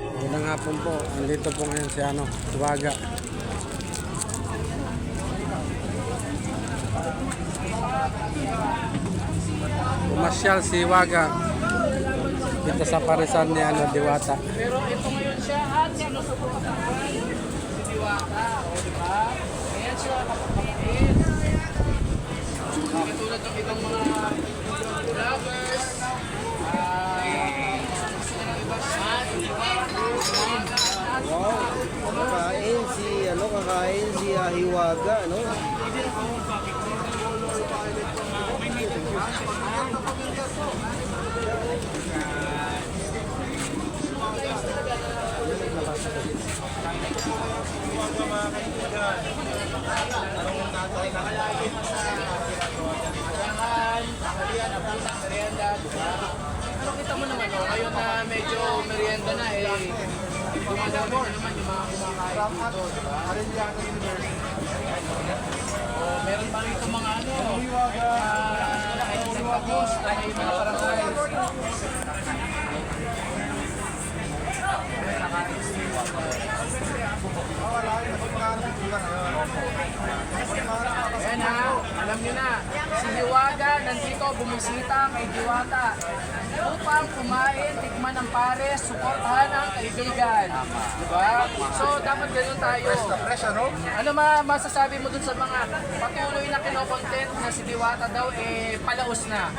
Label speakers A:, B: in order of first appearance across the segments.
A: Magandang hapon po. Andito po ngayon si ano, Tuwaga. Pumasyal si Waga dito sa parisan ni ano, Diwata.
B: Pero ito ngayon siya at sino sa mga Si Diwata, o di ba? Ayan siya kapatid. Katulad ng ibang mga vloggers. Ah, sila ng iba siya.
C: Wow, kakain si ano, kakain si ah, Hiwaga, no?
B: Pero kita mo naman, oh, ngayon na medyo merienda na eh. Dumadami na naman yung mga ano, ay nagtapos, ay mga. Ayan ha, alam nyo na, si Hiwaga nandito bumisita kay Diwata upang kumain, tikman ng pares, suportahan ang kaibigan. Diba? So, dapat ganun tayo.
C: Fresh, ano?
B: Ano ma masasabi mo dun sa mga patuloy na kinokontent na si Diwata daw eh palaos na?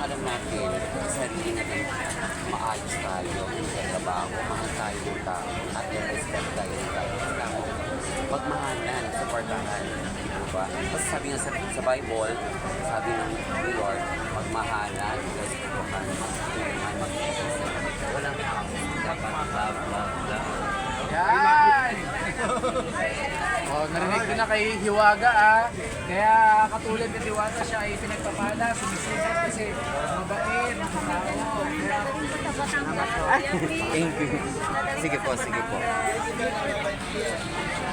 D: alam natin sa sarili natin maayos tayo sa trabaho, mahal tayo ng tao at respect tayo ng tao. Kailangan magmahalan, supportahan. Di ba? Kasi sabi nga sa, sa Bible, sabi ng York, magmahalan, respetuhan, magtulungan, mag-isip. Walang dapat love, love, love.
B: Yan! oh, narinig ko na kay Hiwaga ah. Kaya katulad ni Diwata siya ay pinagpapala, sumisikat kasi mabait, tao.
D: Thank you. Sige po, sige po.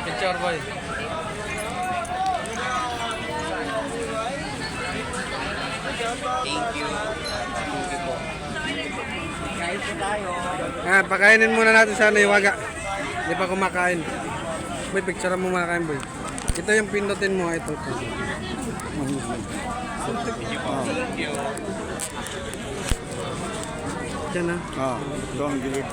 A: Picture boy.
D: Thank you. Thank you po. Kain po tayo.
A: Ah, pakainin muna natin sa ano, Waga. Hindi pa kumakain. Boy, picture mo muna kain, boy. Ito yung pindutin mo, ito. ito. Diyan na.
C: Ah, ito ang gilid.